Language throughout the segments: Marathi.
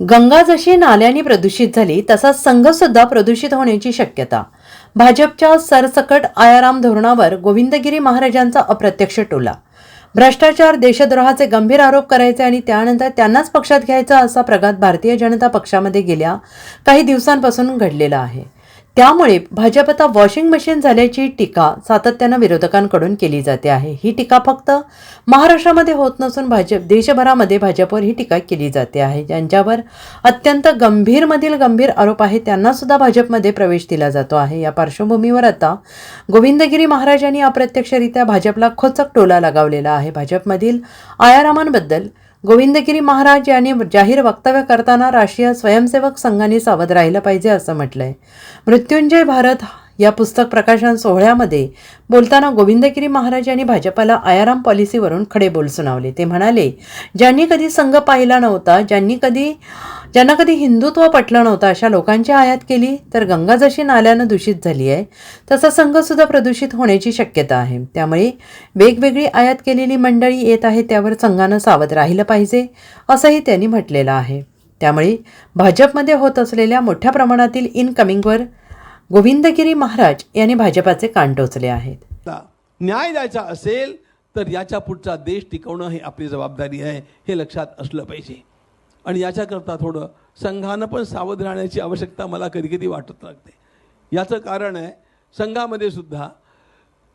गंगा जशी नाल्याने प्रदूषित झाली तसाच संघ सुद्धा प्रदूषित होण्याची शक्यता. भाजपच्या सरसकट आयाराम धोरणावर गोविंदगिरी महाराजांचा अप्रत्यक्ष टोला. भ्रष्टाचार देशद्रोहाचे गंभीर आरोप करायचे आणि त्यानंतर त्यांनाच पक्षात घ्यायचा असा प्रघात भारतीय जनता पक्षामध्ये गेल्या काही दिवसांपासून घडलेला आहे. त्यामुळे भाजप आता वॉशिंग मशीन झाल्याची टीका सातत्यानं विरोधकांकडून केली जाते आहे. ही टीका फक्त महाराष्ट्रामध्ये होत नसून भाजप देशभरामध्ये भाजपवर ही टीका केली जाते आहे. ज्यांच्यावर अत्यंत गंभीरमधील गंभीर आरोप आहे त्यांनासुद्धा भाजपमध्ये प्रवेश दिला जातो आहे. या पार्श्वभूमीवर आता गोविंदगिरी महाराजांनी अप्रत्यक्षरित्या भाजपला खोचक टोला लगावलेला आहे. भाजपमधील आयारामांबद्दल गोविंदगिरी महाराज यांनी जाहीर वक्तव्य करताना राष्ट्रीय स्वयंसेवक संघाने सावध राहिलं पाहिजे असं म्हटलंय. मृत्युंजय भारत या पुस्तक प्रकाशन सोहळ्यामध्ये बोलताना गोविंदगिरी महाराज यांनी भाजपाला आयाराम पॉलिसीवरून खडे बोल सुनावले ते म्हणाले ज्यांनी कधी संघ पाहिला नव्हता ज्यांनी कधी ज्यांना कधी हिंदुत्व पटलं नव्हतं अशा लोकांची आयात केली तर गंगा जशी नाल्यानं दूषित झाली आहे तसा संघसुद्धा प्रदूषित होण्याची शक्यता आहे. त्यामुळे वेगवेगळी आयात केलेली मंडळी येत आहे त्यावर संघानं सावध राहिलं पाहिजे असंही त्यांनी म्हटलेलं आहे. त्यामुळे भाजपमध्ये होत असलेल्या मोठ्या प्रमाणातील इनकमिंगवर गोविंदगिरी महाराज यांनी भाजपाचे कान टोचले आहेत. न्याय द्यायचा असेल तर याच्या पुढचा देश टिकवणं ही आपली जबाबदारी आहे हे लक्षात असलं पाहिजे. आणि याच्याकरता थोडं संघानं पण सावध राहण्याची आवश्यकता मला कधी कधी वाटत लागते. याचं कारण आहे संघामध्ये सुद्धा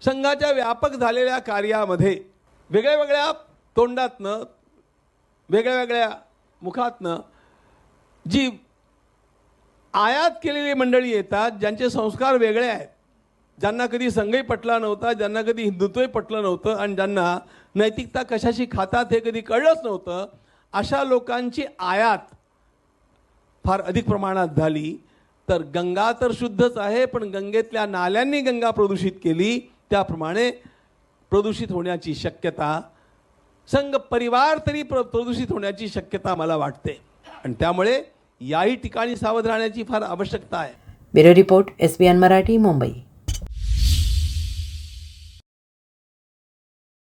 संघाच्या व्यापक झालेल्या कार्यामध्ये वेगळ्या वेगळ्या तोंडातनं वेगळ्या वेगळ्या मुखातनं जी आयात केलेली मंडळी येतात ज्यांचे संस्कार वेगळे आहेत. ज्यांना कधी संघही पटला नव्हता ज्यांना कधी हिंदुत्वही पटलं नव्हतं आणि ज्यांना नैतिकता कशाशी खातात हे कधी कळलंच नव्हतं अशा लोकांची आयात फार अधिक प्रमाणात झाली. तर गंगा तर शुद्धच आहे पण गंगेतल्या नाल्यांनी गंगा प्रदूषित केली. त्याप्रमाणे प्रदूषित होण्याची शक्यता संघ परिवार तरी प्र प्रदूषित होण्याची शक्यता मला वाटते. आणि त्यामुळे याही ठिकाणी सावध राहण्याची फार आवश्यकता आहे. Bureau report S B N Marathi Mumbai.